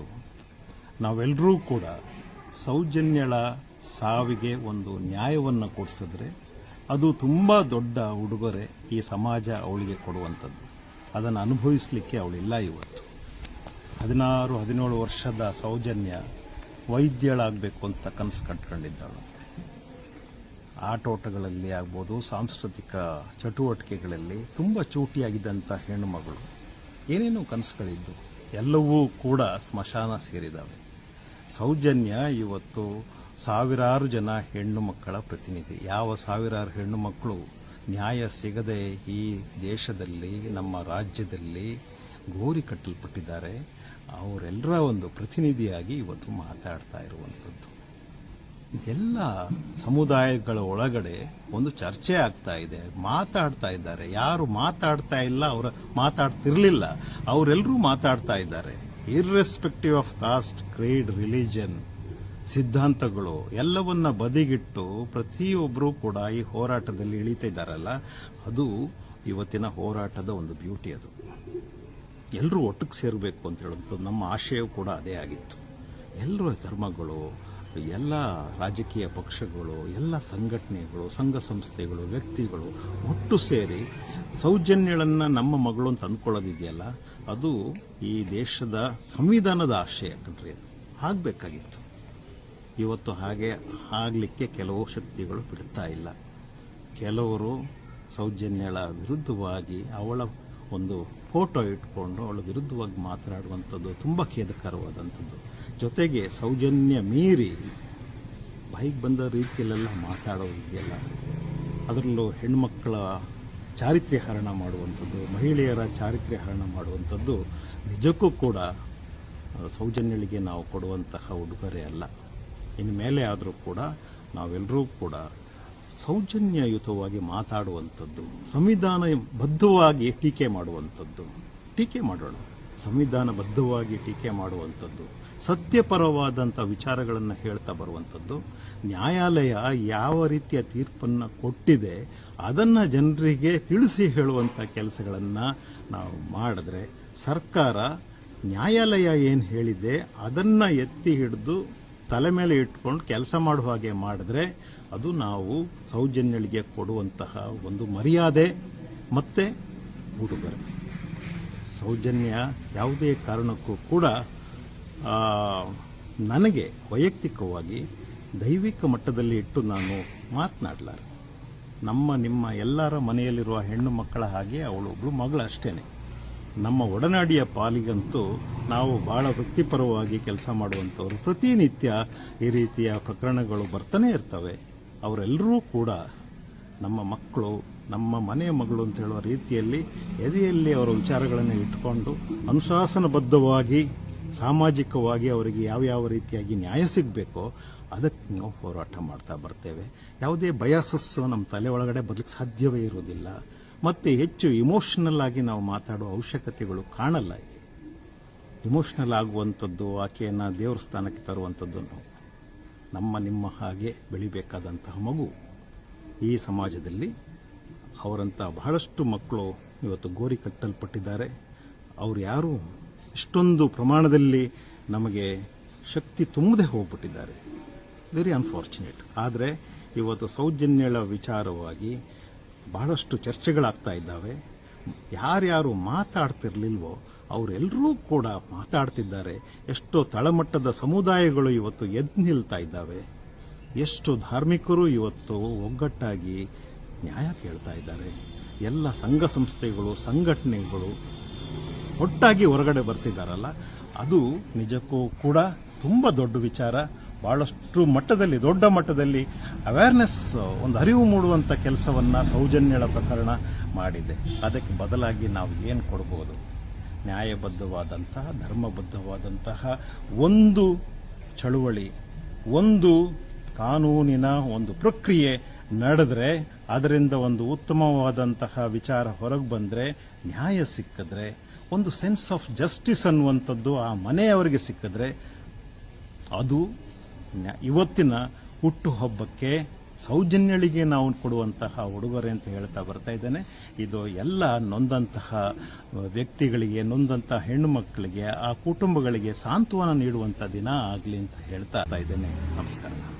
ಅನ್ನುವಂಥದ್ದು ನಾವೆಲ್ಲರೂ ಕೂಡ ಸೌಜನ್ಯಳ ಸಾವಿಗೆ ಒಂದು ನ್ಯಾಯವನ್ನು ಕೊಡಿಸಿದ್ರೆ ಅದು ತುಂಬ ದೊಡ್ಡ ಉಡುಗೊರೆ ಈ ಸಮಾಜ ಅವಳಿಗೆ ಕೊಡುವಂಥದ್ದು. ಅದನ್ನು ಅನುಭವಿಸಲಿಕ್ಕೆ ಅವಳಿಲ್ಲ ಇವತ್ತು. ಹದಿನಾರು, ಹದಿನೇಳು ವರ್ಷದ ಸೌಜನ್ಯ ವೈದ್ಯಳಾಗಬೇಕು ಅಂತ ಕನಸು ಕಟ್ಕೊಂಡಿದ್ದಾಳಂತೆ. ಆಟೋಟಗಳಲ್ಲಿ ಆಗ್ಬೋದು, ಸಾಂಸ್ಕೃತಿಕ ಚಟುವಟಿಕೆಗಳಲ್ಲಿ ತುಂಬ ಚೂಟಿಯಾಗಿದ್ದಂಥ ಹೆಣ್ಣುಮಗಳು. ಏನೇನೋ ಕನಸುಗಳಿದ್ದು. ಎಲ್ಲವೂ ಕೂಡ ಸ್ಮಶಾನ ಸೇರಿದವೆ. ಸೌಜನ್ಯ ಇವತ್ತು ಸಾವಿರಾರು ಜನ ಹೆಣ್ಣು ಮಕ್ಕಳ ಪ್ರತಿನಿಧಿ. ಯಾವ ಸಾವಿರಾರು ಹೆಣ್ಣು ಮಕ್ಕಳು ನ್ಯಾಯ ಸಿಗದೆ ಈ ದೇಶದಲ್ಲಿ, ನಮ್ಮ ರಾಜ್ಯದಲ್ಲಿ ಗೋರಿ ಕಟ್ಟಲ್ಪಟ್ಟಿದ್ದಾರೆ, ಅವರೆಲ್ಲರ ಒಂದು ಪ್ರತಿನಿಧಿಯಾಗಿ ಇವತ್ತು ಮಾತಾಡ್ತಾ ಇರುವಂಥದ್ದು. ಇದೆಲ್ಲ ಸಮುದಾಯಗಳ ಒಳಗಡೆ ಒಂದು ಚರ್ಚೆ ಆಗ್ತಾ ಇದೆ, ಮಾತಾಡ್ತಾ ಇದ್ದಾರೆ. ಯಾರು ಮಾತಾಡ್ತಾ ಇಲ್ಲ, ಅವರ ಮಾತಾಡ್ತಿರ್ಲಿಲ್ಲ, ಅವರೆಲ್ಲರೂ ಮಾತಾಡ್ತಾ ಇದ್ದಾರೆ. Irrespective of caste creed religion ಸಿದ್ಧಾಂತಗಳು, ಎಲ್ಲವನ್ನ ಬದಿಗಿಟ್ಟು ಪ್ರತಿಯೊಬ್ಬರೂ ಕೂಡ ಈ ಹೋರಾಟದಲ್ಲಿ ಇಳಿತಾ ಇದ್ದಾರಲ್ಲ, ಅದು ಇವತ್ತಿನ ಹೋರಾಟದ ಒಂದು ಬ್ಯೂಟಿ ಅದು. ಎಲ್ಲರೂ ಒಟ್ಟಿಗೆ ಸೇರಬೇಕು ಅಂತ ಹೇಳೋದು ನಮ್ಮ ಆಶಯವೂ ಕೂಡ ಅದೇ ಆಗಿತ್ತು. ಎಲ್ಲರೂ ಧರ್ಮಗಳು ಎಲ್ಲ ರಾಜಕೀಯ ಪಕ್ಷಗಳು, ಎಲ್ಲ ಸಂಘಟನೆಗಳು, ಸಂಘ ಸಂಸ್ಥೆಗಳು, ವ್ಯಕ್ತಿಗಳು ಒಟ್ಟು ಸೇರಿ ಸೌಜನ್ಯಗಳನ್ನು ನಮ್ಮ ಮಗಳು ಅಂತ ಅಂದ್ಕೊಳ್ಳೋದಿದೆಯಲ್ಲ ಅದು ಈ ದೇಶದ ಸಂವಿಧಾನದ ಆಶಯ ಕಣ್ರಿ ಅದು. ಆಗಬೇಕಾಗಿತ್ತು. ಇವತ್ತು ಹಾಗೆ ಆಗಲಿಕ್ಕೆ ಕೆಲವು ಶಕ್ತಿಗಳು ಬಿಡ್ತಾ ಇಲ್ಲ. ಕೆಲವರು ಸೌಜನ್ಯಳ ವಿರುದ್ಧವಾಗಿ ಅವಳ ಒಂದು ಫೋಟೋ ಇಟ್ಕೊಂಡು ಅವಳ ವಿರುದ್ಧವಾಗಿ ಮಾತನಾಡುವಂಥದ್ದು ತುಂಬ ಖೇದಕರವಾದಂಥದ್ದು. ಜೊತೆಗೆ ಸೌಜನ್ಯ ಮೀರಿ ಬಾಯಿಗೆ ಬಂದ ರೀತಿಯಲ್ಲೆಲ್ಲ ಮಾತಾಡೋದಿದೆಯಲ್ಲ ಅದರಲ್ಲೂ ಹೆಣ್ಮಕ್ಕಳ ಚಾರಿತ್ರ್ಯ ಹರಣ ಮಾಡುವಂಥದ್ದು, ಮಹಿಳೆಯರ ಚಾರಿತ್ರ್ಯ ಹರಣ ಮಾಡುವಂಥದ್ದು ನಿಜಕ್ಕೂ ಕೂಡ ಸೌಜನ್ಯಗಳಿಗೆ ನಾವು ಕೊಡುವಂತಹ ಉಡುಗೊರೆ ಅಲ್ಲ. ಇನ್ನು ಮೇಲೆ ಆದರೂ ಕೂಡ ನಾವೆಲ್ಲರೂ ಕೂಡ ಸೌಜನ್ಯಯುತವಾಗಿ ಮಾತಾಡುವಂಥದ್ದು, ಸಂವಿಧಾನ ಬದ್ಧವಾಗಿ ಟೀಕೆ ಮಾಡುವಂಥದ್ದು. ಟೀಕೆ ಮಾಡೋಣ. ಸಂವಿಧಾನಬದ್ಧವಾಗಿ ಟೀಕೆ ಮಾಡುವಂಥದ್ದು, ಸತ್ಯಪರವಾದಂಥ ವಿಚಾರಗಳನ್ನು ಹೇಳ್ತಾ ಬರುವಂಥದ್ದು, ನ್ಯಾಯಾಲಯ ಯಾವ ರೀತಿಯ ತೀರ್ಪನ್ನು ಕೊಟ್ಟಿದೆ, ಅದನ್ನು ಜನರಿಗೆ ತಿಳಿಸಿ ಹೇಳುವಂಥ ಕೆಲಸಗಳನ್ನು ನಾವು ಮಾಡಿದ್ರೆ ಸರ್ಕಾರ ನ್ಯಾಯಾಲಯ ಏನು ಹೇಳಿದೆ, ಅದನ್ನು ಎತ್ತಿ ಹಿಡಿದು ತಲೆ ಮೇಲೆ ಇಟ್ಕೊಂಡು ಕೆಲಸ ಮಾಡುವ ಹಾಗೆ ಮಾಡಿದ್ರೆ ಅದು ನಾವು ಸೌಜನ್ಯಳಿಗೆ ಕೊಡುವಂತಹ ಒಂದು ಮರ್ಯಾದೆ ಮತ್ತೆ ಉಡುಗೊರೆ. ಸೌಜನ್ಯ ಯಾವುದೇ ಕಾರಣಕ್ಕೂ ಕೂಡ ನನಗೆ ವೈಯಕ್ತಿಕವಾಗಿ ದೈವಿಕ ಮಟ್ಟದಲ್ಲಿ ಇಟ್ಟು ನಾನು ಮಾತನಾಡಲಾರೆ ನಮ್ಮ, ನಿಮ್ಮ ಎಲ್ಲರ ಮನೆಯಲ್ಲಿರುವ ಹೆಣ್ಣು ಮಕ್ಕಳ ಹಾಗೆ ಅವಳೊಬ್ಳು ಮಗಳು ಅಷ್ಟೇ ನಮ್ಮ ಒಡನಾಡಿಯ ಪಾಲಿಗಂತೂ ನಾವು ಬಹಳ ವೃತ್ತಿಪರವಾಗಿ ಕೆಲಸ ಮಾಡುವಂಥವ್ರು ಪ್ರತಿನಿತ್ಯ ಈ ರೀತಿಯ ಪ್ರಕರಣಗಳು ಬರ್ತಾನೆ ಇರ್ತವೆ. ಅವರೆಲ್ಲರೂ ಕೂಡ ನಮ್ಮ ಮಕ್ಕಳು, ನಮ್ಮ ಮನೆಯ ಮಗಳು ಅಂತ ಹೇಳುವ ರೀತಿಯಲ್ಲಿ ಎದೆಯಲ್ಲಿ ಅವರ ವಿಚಾರಗಳನ್ನು ಇಟ್ಟುಕೊಂಡು ಅನುಶಾಸನಬದ್ಧವಾಗಿ, ಸಾಮಾಜಿಕವಾಗಿ ಅವರಿಗೆ ಯಾವ ಯಾವ ರೀತಿಯಾಗಿ ನ್ಯಾಯ ಸಿಗಬೇಕೋ ಅದಕ್ಕೆ ನಾವು ಹೋರಾಟ ಮಾಡ್ತಾ ಬರ್ತೇವೆ. ಯಾವುದೇ ಬಯಾಸಸ್ಸು ನಮ್ಮ ತಲೆ ಒಳಗಡೆ ಬರಲಿಕ್ಕೆ ಸಾಧ್ಯವೇ ಇರುವುದಿಲ್ಲ. ಮತ್ತೆ ಹೆಚ್ಚು ಇಮೋಷನಲ್ ಆಗಿ ನಾವು ಮಾತಾಡುವ ಅವಶ್ಯಕತೆಗಳು ಕಾಣಲ್ಲ. ಇಮೋಷನಲ್ ಆಗುವಂಥದ್ದು, ಆಕೆಯನ್ನು ದೇವರ ಸ್ಥಾನಕ್ಕೆ ತರುವಂಥದ್ದು ನಾವು ನಮ್ಮ ನಿಮ್ಮ ಹಾಗೆ ಬೆಳಿಬೇಕಾದಂತಹ ಮಗು. ಈ ಸಮಾಜದಲ್ಲಿ ಅವರಂಥ ಬಹಳಷ್ಟು ಮಕ್ಕಳು ಇವತ್ತು ಗೋರಿ ಕಟ್ಟಲ್ಪಟ್ಟಿದ್ದಾರೆ. ಅವರು ಯಾರು? ಇಷ್ಟೊಂದು ಪ್ರಮಾಣದಲ್ಲಿ ನಮಗೆ ಶಕ್ತಿ ತುಂಬದೆ ಹೋಗ್ಬಿಟ್ಟಿದ್ದಾರೆ. ವೆರಿ ಅನ್ಫಾರ್ಚುನೇಟ್ ಆದರೆ ಇವತ್ತು ಸೌಜನ್ಯಳ ವಿಚಾರವಾಗಿ ಬಹಳಷ್ಟು ಚರ್ಚೆಗಳಾಗ್ತಾ ಇದ್ದಾವೆ. ಯಾರ್ಯಾರು ಮಾತಾಡ್ತಿರ್ಲಿಲ್ವೋ ಅವರೆಲ್ಲರೂ ಕೂಡ ಮಾತಾಡ್ತಿದ್ದಾರೆ. ಎಷ್ಟೋ ತಳಮಟ್ಟದ ಸಮುದಾಯಗಳು ಇವತ್ತು ಎದ್ದು ನಿಲ್ತಾ ಇದ್ದಾವೆ. ಎಷ್ಟು ಧಾರ್ಮಿಕರು ಇವತ್ತು ಒಗ್ಗಟ್ಟಾಗಿ ನ್ಯಾಯ ಕೇಳ್ತಾ ಇದ್ದಾರೆ. ಎಲ್ಲ ಸಂಘ ಸಂಸ್ಥೆಗಳು, ಸಂಘಟನೆಗಳು ಒಟ್ಟಾಗಿ ಹೊರಗಡೆ ಬರ್ತಿದ್ದಾರಲ್ಲ, ಅದು ನಿಜಕ್ಕೂ ಕೂಡ ತುಂಬ ದೊಡ್ಡ ವಿಚಾರ. ಬಹಳಷ್ಟು ಮಟ್ಟದಲ್ಲಿ, ದೊಡ್ಡ ಮಟ್ಟದಲ್ಲಿ ಅವೇರ್ನೆಸ್ ಒಂದು ಅರಿವು ಮೂಡುವಂಥ ಕೆಲಸವನ್ನ ಸೌಜನ್ಯಳ ಪ್ರಕರಣ ಮಾಡಿದೆ. ಅದಕ್ಕೆ ಬದಲಾಗಿ ನಾವು ಏನು ಕೊಡ್ಬೋದು? ನ್ಯಾಯಬದ್ಧವಾದಂತಹ, ಧರ್ಮಬದ್ಧವಾದಂತಹ ಒಂದು ಚಳುವಳಿ, ಒಂದು ಕಾನೂನಿನ ಒಂದು ಪ್ರಕ್ರಿಯೆ ನಡೆದ್ರೆ, ಅದರಿಂದ ಒಂದು ಉತ್ತಮವಾದಂತಹ ವಿಚಾರ ಹೊರಗೆ ಬಂದರೆ, ನ್ಯಾಯ ಸಿಕ್ಕಿದ್ರೆ, ಒಂದು ಸೆನ್ಸ್ ಆಫ್ ಜಸ್ಟಿಸ್ ಅನ್ನುವಂಥದ್ದು ಆ ಮನೆಯವರಿಗೆ ಸಿಕ್ಕಿದ್ರೆ, ಅದು ಇವತ್ತಿನ ಹುಟ್ಟುಹಬ್ಬಕ್ಕೆ ಸೌಜನ್ಯಳಿಗೆ ನಾವು ಕೊಡುವಂತಹ ಉಡುಗೊರೆ ಅಂತ ಹೇಳ್ತಾ ಬರ್ತಾ ಇದ್ದೇನೆ. ಇದು ಎಲ್ಲ ನೊಂದಂತಹ ವ್ಯಕ್ತಿಗಳಿಗೆ, ನೊಂದಂತಹ ಹೆಣ್ಣು ಮಕ್ಕಳಿಗೆ, ಆ ಕುಟುಂಬಗಳಿಗೆ ಸಾಂತ್ವನ ನೀಡುವಂತ ದಿನ ಆಗಲಿ ಅಂತ ಹೇಳ್ತಾ ಇದ್ದೇನೆ. ನಮಸ್ಕಾರ.